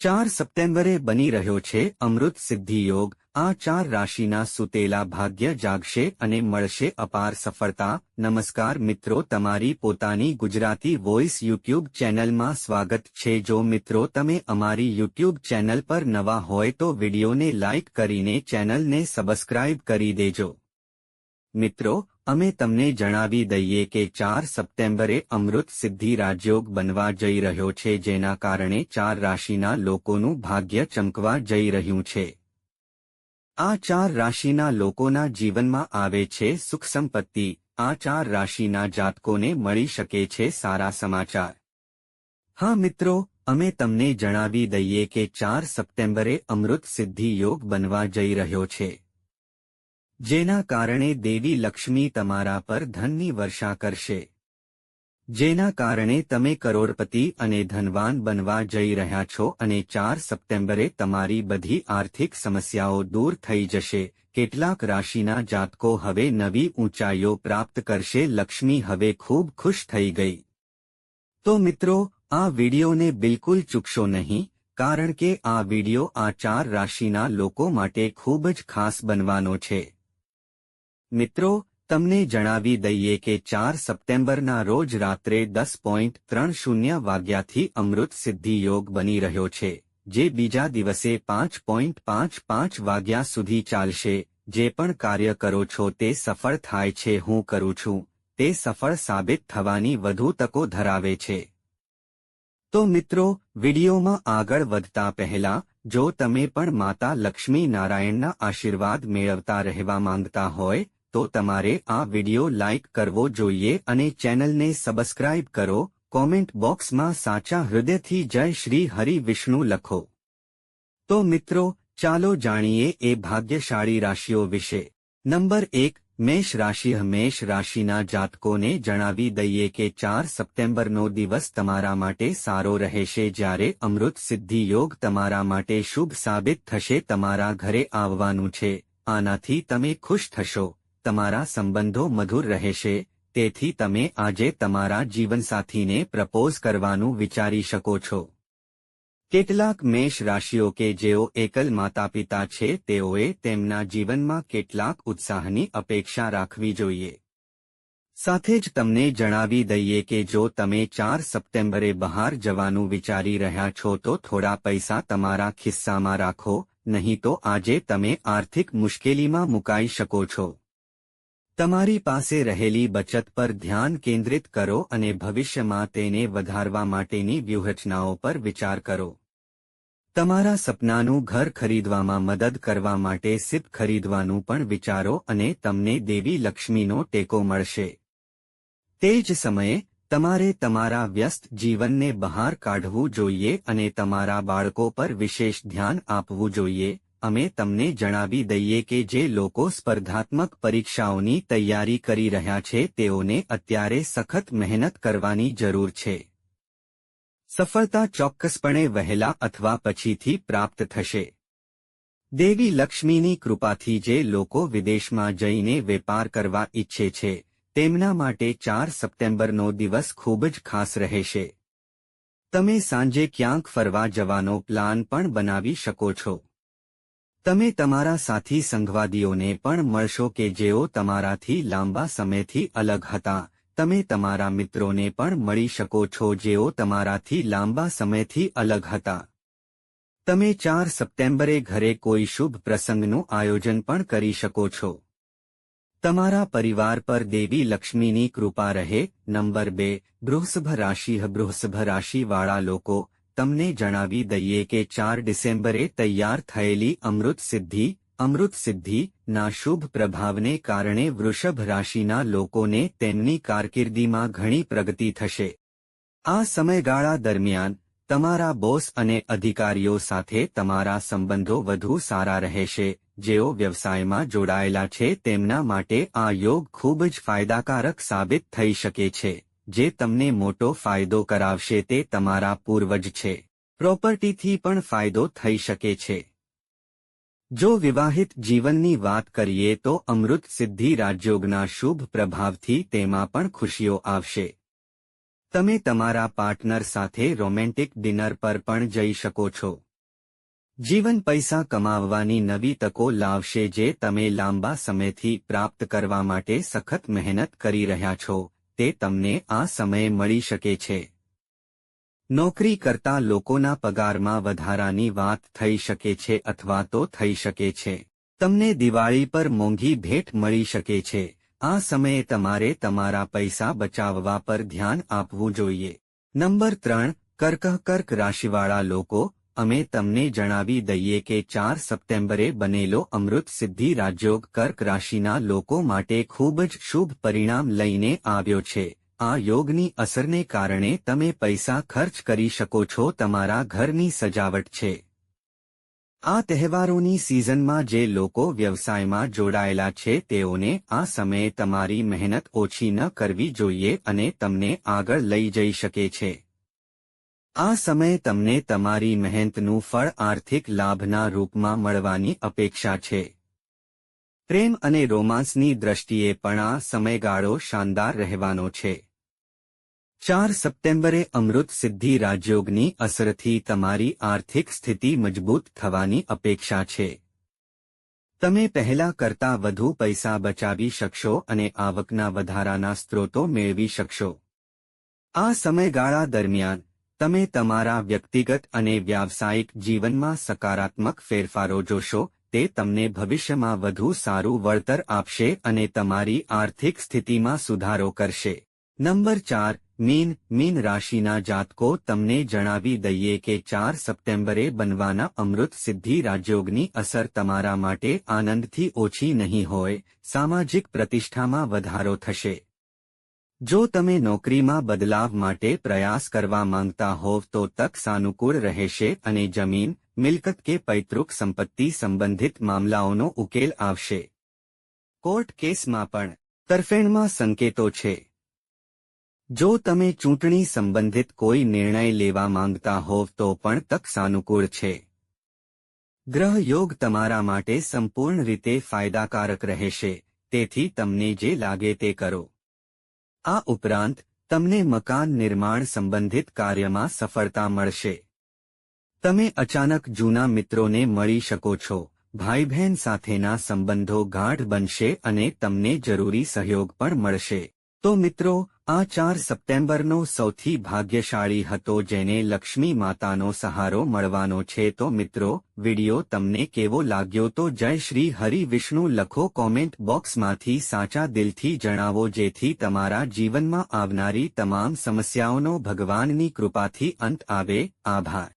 ચાર સપ્ટેમ્બરે બની રહ્યો છે અમૃત સિદ્ધિ યોગ. આ ચાર રાશિના સુતેલા ભાગ્ય જાગશે અને મળશે અપાર સફળતા. નમસ્કાર મિત્રો, તમારી પોતાની ગુજરાતી વોઇસ યુટ્યુબ ચેનલમાં સ્વાગત છે. જો મિત્રો, તમે અમારી યુટ્યુબ ચેનલ પર નવા હોય તો વિડીયોને લાઇક કરીને ચેનલને સબસ્ક્રાઇબ કરી દેજો. મિત્રો અમે તમને જણાવી દઈએ કે ચાર સપ્ટેમ્બરે અમૃત સિદ્ધિ રાજયોગ બનવા જઈ રહ્યો છે, જેના કારણે ચાર રાશિના લોકોનું ભાગ્ય ચમકવા જઈ રહ્યું છે. આ ચાર રાશિના લોકોના જીવનમાં આવે છે સુખ સંપત્તિ. આ ચાર રાશિના જાતકોને મળી શકે છે સારા સમાચાર. હા મિત્રો, અમે તમને જણાવી દઈએ કે ચાર સપ્ટેમ્બરે અમૃત સિદ્ધિ યોગ બનવા જઈ રહ્યો છે. જેના કારણે દેવી લક્ષ્મી તમારા પર ધનની વર્ષા કરશે. જેના કારણે તમે કરોડપતિ અને ધનવાન બનવા જઈ રહ્યા છો અને ચાર સપ્ટેમ્બરે તમારી બધી આર્થિક સમસ્યાઓ દૂર થઈ જશે. કેટલાક રાશિના જાતકો હવે નવી ઊંચાઈઓ પ્રાપ્ત કરશે. લક્ષ્મી હવે ખૂબ ખુશ થઈ ગઈ. તો મિત્રો, આ વિડિયોને બિલકુલ ચૂકશો નહીં, કારણ કે આ વિડિયો આ ચાર રાશિના લોકો માટે ખૂબ જ ખાસ બનવાનો છે. મિત્રો, તમને જણાવી દઈએ કે ચાર સપ્ટેમ્બરના રોજ રાત્રે દસ પોઈન્ટ ત્રણ શૂન્ય વાગ્યાથી અમૃત સિદ્ધિ યોગ બની રહ્યો છે, જે બીજા દિવસે પાંચ પોઈન્ટ પાંચ પાંચ વાગ્યા સુધી ચાલશે. જે પણ કાર્ય કરો છો તે સફળ થાય છે, હું કરું છું. તે સફળ સાબિત થવાની વધુ તકો ધરાવે છે. તો મિત્રો, વિડીયોમાં આગળ વધતા પહેલા, જો તમે પણ માતા લક્ષ્મી નારાયણના આશીર્વાદ મેળવતા રહેવા માંગતા હોય તો તમારે આ વિડિયો લાઇક કરવો જોઈએ અને ચેનલને સબસ્ક્રાઇબ કરો. કોમેન્ટ બોક્સમાં સાચા હૃદયથી જય શ્રી હરિ વિષ્ણુ લખો. તો મિત્રો, ચાલો જાણીએ એ ભાગ્યશાળી રાશિઓ વિશે. નંબર એક, મેષ રાશિ. મેષ રાશિના જાતકોને જણાવી દઈએ કે ચાર સપ્ટેમ્બરનો દિવસ તમારા માટે સારો રહેશે. જ્યારે અમૃત સિદ્ધિ યોગ તમારા માટે શુભ સાબિત થશે. તમારા ઘરે આવવાનું છે. આનાથી તમે ખુશ થશો. તમારા સંબંધો મધુર રહેશે, તેથી તમે આજે તમારા જીવનસાથીને પ્રપોઝ કરવાનું વિચારી શકો છો. કેટલાક મેષ રાશિઓ કે જેઓ એકલ માતાપિતા છે, તેઓએ તેમના જીવનમાં કેટલાક ઉત્સાહની અપેક્ષા રાખવી જોઈએ. સાથે જ તમને જણાવી દઈએ કે જો તમે ચાર સપ્ટેમ્બરે બહાર જવાનું વિચારી રહ્યા છો, તો થોડા પૈસા તમારા ખિસ્સામાં રાખો, નહીં તો આજે તમે આર્થિક મુશ્કેલીમાં મુકાઈ શકો છો. તમારી પાસે રહેલી બચત પર ધ્યાન કેન્દ્રિત કરો અને ભવિષ્યમાં તેને વધારવા માટેની વ્યૂહરચનાઓ પર વિચાર કરો. તમારા સપનાનું ઘર ખરીદવામાં મદદ કરવા માટે સિપ ખરીદવાનું પણ વિચારો અને તમને દેવી લક્ષ્મીનો ટેકો મળશે. તે જ સમયે, તમારે તમારા વ્યસ્ત જીવનને બહાર કાઢવું જોઈએ અને તમારા બાળકો પર વિશેષ ધ્યાન આપવું જોઈએ. અમે તમને જણાવી દઈએ કે જે લોકો સ્પર્ધાત્મક પરીક્ષાઓની તૈયારી કરી રહ્યા છે, તેઓને અત્યારે સખત મહેનત કરવાની જરૂર છે. સફળતા ચોક્કસપણે વહેલા અથવા પછીથી પ્રાપ્ત થશે. દેવી લક્ષ્મીની કૃપાથી જે લોકો વિદેશમાં જઈને વેપાર કરવા ઈચ્છે છે, તેમના માટે ચાર સપ્ટેમ્બરનો દિવસ ખૂબ જ ખાસ રહેશે. તમે સાંજે ક્યાંક ફરવા જવાનો પ્લાન પણ બનાવી શકો છો. તમે તમારા સાથી સંઘવાદીઓને પણ મળશો કે જેઓ તમારાથી લાંબા સમયથી અલગ હતા. તમે તમારા મિત્રોને પણ મળી શકો છો જેઓ તમારાથી લાંબા સમયથી અલગ હતા. તમે ચાર સપ્ટેમ્બરે ઘરે કોઈ શુભ પ્રસંગનું આયોજન પણ કરી શકો છો. તમારા પરિવાર પર દેવી લક્ષ્મીની કૃપા રહે. નંબર બે બૃહસ્ભ રાશિ બૃહસ્ભ રાશિવાળા લોકો તમને જણાવી દઈએ કે ચાર ડિસેમ્બરે તૈયાર થયેલી અમૃત સિદ્ધિ અમૃત સિદ્ધિ, ના શુભ પ્રભાવને કારણે વૃષભ રાશિના લોકોને તેમની કારકિર્દીમાં ઘણી પ્રગતિ થશે. આ સમયગાળા દરમિયાન, તમારા બોસ અને અધિકારીઓ સાથે તમારા સંબંધો વધુ સારા રહેશે, જેઓ વ્યવસાયમાં જોડાયેલા છે તેમના માટે આ યોગ ખૂબ જ ફાયદાકારક સાબિત થઈ શકે છે. જે તમને મોટો ફાયદો કરાવશે તે તમારા પૂર્વજ છે. પ્રોપર્ટીથી પણ ફાયદો થઈ શકે છે. જો વિવાહિત જીવનની વાત કરીએ તો અમૃત સિદ્ધિ રાજયોગના શુભ પ્રભાવથી તેમાં પણ ખુશીઓ આવશે. તમે તમારા પાર્ટનર સાથે રોમેન્ટિક ડિનર પર પણ જઈ શકો છો. જીવન પૈસા કમાવવાની નવી તકો લાવશે જે તમે લાંબા સમયથી પ્રાપ્ત કરવા માટે સખત મહેનત કરી રહ્યા છો. તે તમને આ સમયે મળી શકે છે. નોકરી કરતા લોકોના પગારમાં વધારાની વાત થઈ શકે છે અથવા તો થઈ શકે છે. તમને દિવાળી પર મોંઘી ભેટ મળી શકે છે. આ સમયે તમારે તમારા પૈસા બચાવવા પર ધ્યાન આપવું જોઈએ. નંબર ત્રણ, કર્ક કર્ક રાશિવાળા લોકો અમે તમને જણાવી દઈએ કે ચાર સપ્ટેમ્બરે બનેલો અમૃત સિદ્ધિ રાજયોગ કર્ક રાશિના લોકો માટે ખૂબ જ શુભ પરિણામ લઈને આવ્યો છે. આ યોગની અસરને કારણે તમે પૈસા ખર્ચ કરી શકો છો, તમારા ઘરની સજાવટ છે. આ તહેવારોની સિઝનમાં જે લોકો વ્યવસાયમાં જોડાયેલા છે, તેઓને આ સમયે તમારી મહેનત ઓછી ન કરવી જોઈએ અને તમને આગળ લઈ જઈ શકે છે. આ સમયે તમને તમારી મહેનતનું ફળ આર્થિક લાભના રૂપમાં મળવાની અપેક્ષા છે. પ્રેમ અને રોમાન્સની દ્રષ્ટિએ પણ આ સમયગાળો શાનદાર રહેવાનો છે. ચાર સપ્ટેમ્બરે અમૃત સિદ્ધિ રાજયોગની અસરથી તમારી આર્થિક સ્થિતિ મજબૂત થવાની અપેક્ષા છે. તમે પહેલા કરતા વધુ પૈસા બચાવી શકશો અને આવકના વધારાના સ્ત્રોતો મેળવી શકશો. આ સમયગાળા દરમિયાન તમે તમારા વ્યક્તિગત અને વ્યાવસાયિક જીવનમાં સકારાત્મક ફેરફારો જોશો, તે તમને ભવિષ્યમાં વધુ સારું વળતર આપશે અને તમારી આર્થિક સ્થિતિમાં સુધારો કરશે. નંબર ચાર, મીન મીન રાશિના જાતકો તમને જણાવી દઈએ કે ચાર સપ્ટેમ્બરે બનવાના અમૃત સિદ્ધિ રાજયોગની અસર તમારા માટે આનંદથી ઓછી નહીં હોય, સામાજિક પ્રતિષ્ઠામાં વધારો થશે. જો તમે નોકરીમાં બદલાવ માટે પ્રયાસ કરવા માંગતા હોવ તો તક સાનુકૂળ રહેશે અને જમીન, મિલકત કે પૈતૃક સંપત્તિ સંબંધિત મામલાઓનો ઉકેલ આવશે. કોર્ટ કેસમાં પણ તરફેણમાં સંકેતો છે. જો તમે ચૂંટણી સંબંધિત કોઈ નિર્ણય લેવા માંગતા હોવ તો પણ તક સાનુકૂળ છે. ગ્રહ યોગ તમારા માટે સંપૂર્ણ રીતે ફાયદાકારક રહેશે, તેથી તમને જે લાગે તે કરો. આ ઉપરાંત, તમને મકાન નિર્માણ સંબંધિત કાર્યમાં સફળતા મળશે. તમે અચાનક જૂના મિત્રોને મળી શકો છો ભાઈ બહેન સાથેના સંબંધો ગાઢ બનશે અને તમને જરૂરી સહયોગ પણ મળશે. તો મિત્રો આ ચાર સપ્ટેમ્બરનો સૌથી ભાગ્યશાળી હતો જેને લક્ષ્મી માતાનો સહારો મળવાનો છે. તો મિત્રો, વિડિયો તમને કેવો લાગ્યો તો જય શ્રી હરિ વિષ્ણુ લખો કોમેન્ટ બોક્સમાંથી સાચા દિલથી જણાવો જેથી તમારા જીવનમાં આવનારી તમામ સમસ્યાઓનો ભગવાનની કૃપાથી અંત આવે. આભાર.